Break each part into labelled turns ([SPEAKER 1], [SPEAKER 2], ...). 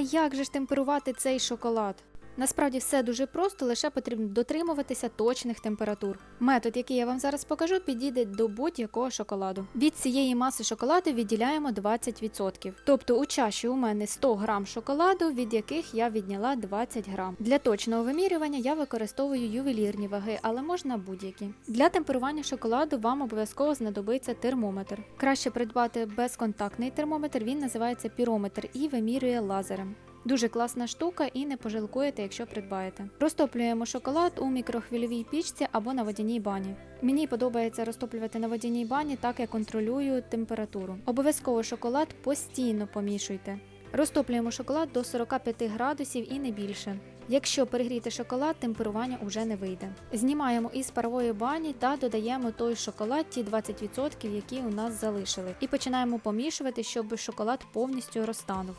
[SPEAKER 1] як же ж темперувати цей шоколад? Насправді все дуже просто, лише потрібно дотримуватися точних температур. Метод, який я вам зараз покажу, підійде до будь-якого шоколаду. Від цієї маси шоколаду відділяємо 20%. Тобто у чаші у мене 100 грам шоколаду, від яких я відняла 20 грам. Для точного вимірювання я використовую ювелірні ваги, але можна будь-які. Для темперування шоколаду вам обов'язково знадобиться термометр. Краще придбати безконтактний термометр, він називається пірометр і вимірює лазером. Дуже класна штука і не пожалкуєте, якщо придбаєте. Розтоплюємо шоколад у мікрохвильовій пічці або на водяній бані. Мені подобається розтоплювати на водяній бані, так я контролюю температуру. Обов'язково шоколад постійно помішуйте. Розтоплюємо шоколад до 45 градусів і не більше. Якщо перегріти шоколад, темперування вже не вийде. Знімаємо із парової бані та додаємо той шоколад, ті 20%, які у нас залишили, і починаємо помішувати, щоб шоколад повністю розтанув.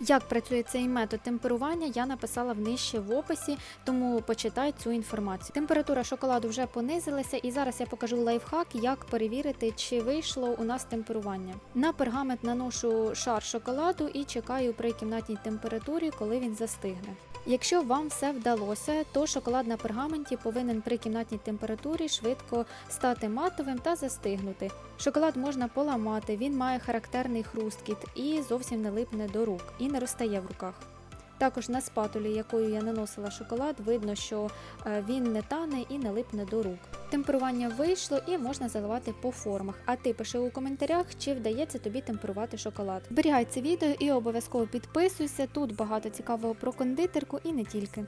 [SPEAKER 1] Як працює цей метод темперування, я написала внижче в описі, тому почитай цю інформацію. Температура шоколаду вже понизилася, і зараз я покажу лайфхак, як перевірити, чи вийшло у нас темперування. На пергамент наношу шар шоколаду і чекаю при кімнатній температурі, коли він застигне. Якщо вам все вдалося, то шоколад на пергаменті повинен при кімнатній температурі швидко стати матовим та застигнути. Шоколад можна поламати, він має характерний хрусткіт і зовсім не липне до рук і не розтає в руках. Також на спатулі, якою я наносила шоколад, видно, що е, він не тане і не липне до рук. Темперування вийшло і можна заливати по формах. А ти пиши у коментарях, чи вдається тобі темперувати шоколад. Зберігай це відео і обов'язково підписуйся. Тут багато цікавого про кондитерку і не тільки.